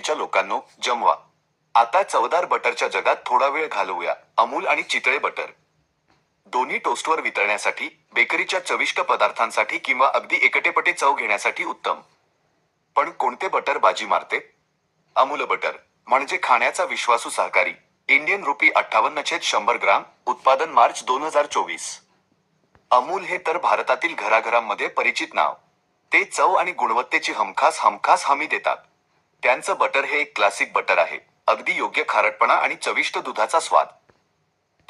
आधीच्या लोकांनो जमवा. आता चवदार बटरच्या जगात थोडा वेळ घालवूया. अमूल आणि चितळे बटर. दोन्ही टोस्टवर वितळण्यासाठी बेकरीच्या चविष्ट पदार्थांसाठी किंवा अगदी एकटेपटे चव घेण्यासाठी उत्तम. पण कोणते बटर बाजी मारते? अमूल बटर म्हणजे खाण्याचा विश्वासू सहकारी. इंडियन रुपी अठ्ठावन्न छेद शंभर ग्राम उत्पादन मार्च दोन हजार चोवीस. अमूल हे तर भारतातील घराघरांमध्ये परिचित नाव. ते चव आणि गुणवत्तेची हमखास हमखास हमी देतात. त्यांचं बटर हे एक क्लासिक बटर आहे. अगदी योग्य खारटपणा आणि चविष्ट दुधाचा स्वाद.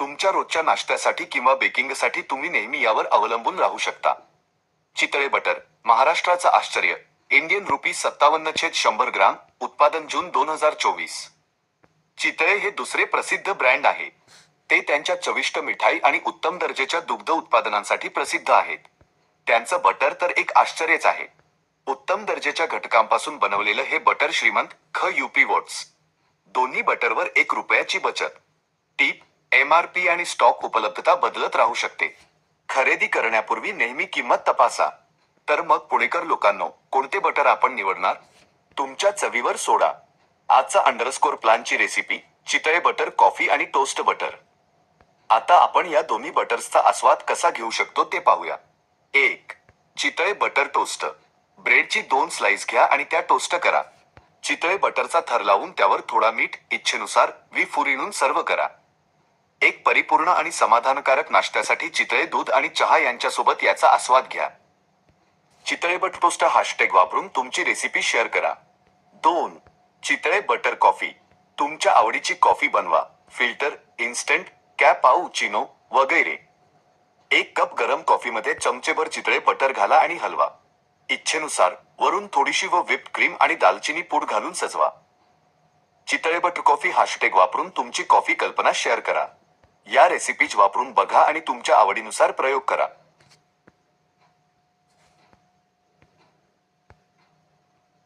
तुमच्या रोजच्या नाश्त्यासाठी किंवा बेकिंगसाठी तुम्ही नेहमी यावर अवलंबून राहू शकता. चितळे बटर महाराष्ट्राचं आश्चर्य. इंडियन रुपी सत्तावन्न छेद शंभर ग्राम उत्पादन जून दोन हजार चोवीस. चितळे हे दुसरे प्रसिद्ध ब्रँड आहे. ते त्यांच्या चविष्ट मिठाई आणि उत्तम दर्जाच्या दुग्ध उत्पादनांसाठी प्रसिद्ध आहेत. त्यांचं बटर तर एक आश्चर्यच आहे. उत्तम दर्जाच्या घटकांपासून बनवलेलं हे बटर श्रीमंत ख युपी वोट्स दोन्ही बटरवर एक रुपयाची बचत. टीप एम आर पी आणि स्टॉक उपलब्धता बदलत राहू शकते. खरेदी करण्यापूर्वी नेहमी किंमत तपासा. तर मग पुणेकर लोकांनो कोणते बटर आपण निवडणार? तुमच्या चवीवर सोडा. आजचा अंडरस्कोर प्लानची रेसिपी चितळे बटर कॉफी आणि टोस्ट बटर. आता आपण या दोन्ही बटर्सचा आस्वाद कसा घेऊ शकतो ते पाहूया. एक चितळे बटर टोस्ट ब्रेडची दोन स्लाइस घ्या आणि त्या टोस्ट करा. चितळे बटरचा थर लावून त्यावर थोडा मीठ इच्छेनुसार वी फुरीणून सर्व करा. एक परिपूर्ण आणि समाधानकारक नाश्त्यासाठी चितळे दूध आणि चहा यांच्यासोबत याचा आस्वाद घ्या. चितळे बट टोस्ट हॅशटॅग वापरून तुमची रेसिपी शेअर करा. दोन चितळे बटर कॉफी तुमच्या आवडीची कॉफी बनवा. फिल्टर इन्स्टंट कॅपाऊ चिनो वगैरे. एक कप गरम कॉफीमध्ये चमचेभर चितळे बटर घाला आणि हलवा. इच्छेनुसार वरून थोडीशी व व्हिप क्रीम आणि दालचिनी पूड घालून सजवा. चितळेबट कॉफी हॅशटॅग वापरून तुमची कॉफी कल्पना शेअर करा. या रेसिपीज वापरून बघा आणि तुमच्या आवडीनुसार प्रयोग करा.